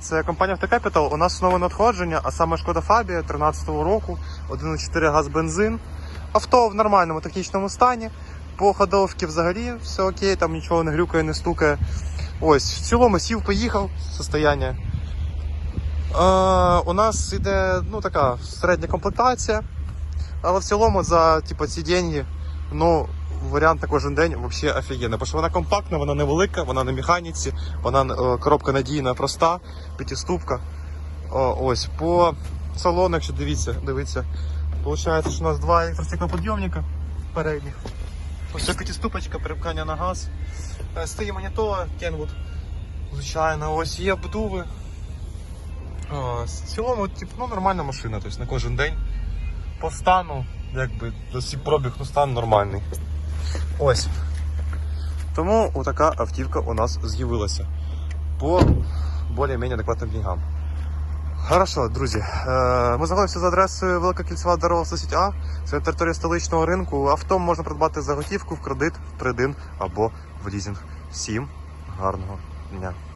Це компанія Автокапітал. У нас нове надходження, а саме Шкода Фабія 13-го року, 1,4 газ бензин. Авто в нормальному технічному стані. По ходовці взагалі все окей, там нічого не глюкає, не стукає. Ось, в цілому сів, поїхав, состояння. Е, у нас іде ну, така середня комплектація, але в цілому за типу, ці деньги, ну, варіант на кожен день взагалі офігенний. Бо що вона компактна, вона невелика, вона на механіці, вона е, коробка надійна, проста, п'ятиступка. Ось по салону, якщо дивіться, дивіться. Получається, що у нас два електростеклоподйомника передніх. Ось п'ятиступочка, перепкання на газ. Е, Стоїть монітор, Kenwood. Звичайно, ось є обдуви. В цілому, типу, ну, нормальна машина, тобто на кожен день. По стану, якби, досі пробіг, ну стан нормальний. Ось. Тому отака автівка у нас з'явилася. По більш-менш адекватним деньгам. Хорошо, друзі. Е, Ми знаходимося за адресою Велика Кільцева дорога 110 А. Це територія столичного ринку. Авто можна придбати за готівку в кредит, в придин або в лізінг. Всім гарного дня.